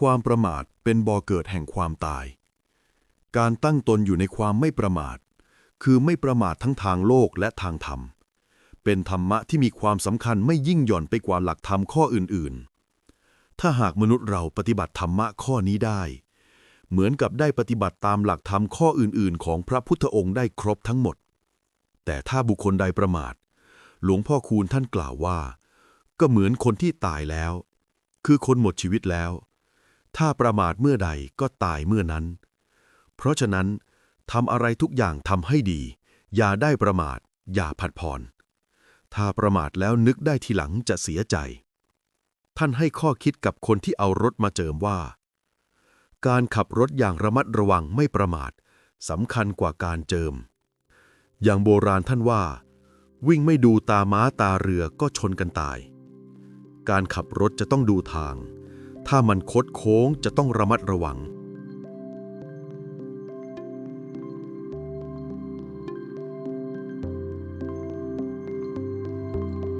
ความประมาทเป็นบ่อเกิดแห่งความตาย การตั้งตนอยู่ในความไม่ประมาท คือไม่ประมาททั้งทางโลกและทางธรรม เป็นธรรมะที่มีความสำคัญไม่ยิ่งหย่อนไปกว่าหลักธรรมข้ออื่นๆ ถ้าหากมนุษย์เราปฏิบัติธรรมะข้อนี้ได้ เหมือนกับได้ปฏิบัติตามหลักธรรมข้ออื่นๆ ของพระพุทธองค์ได้ครบทั้งหมด แต่ถ้าบุคคลใดประมาท หลวงพ่อคูณท่านกล่าวว่า ก็เหมือนคนที่ตายแล้ว คือคนหมดชีวิตแล้ว ถ้าประมาทเมื่อใดก็ตายเมื่อนั้น เพราะฉะนั้นทำอะไรทุกอย่างทำให้ดี อย่าได้ประมาท อย่าผัดผ่อน ถ้าประมาทแล้วนึกได้ทีหลังจะเสียใจ ท่านให้ข้อคิดกับคนที่เอารถมาเจิมว่า การขับรถอย่างระมัดระวังไม่ประมาทสำคัญกว่าการเจิม อย่างโบราณท่านว่า วิ่งไม่ดูตาม้าตาเรือก็ชนกันตาย การขับรถจะต้องดูทาง ถ้ามันคดโค้งจะต้องระมัดระวัง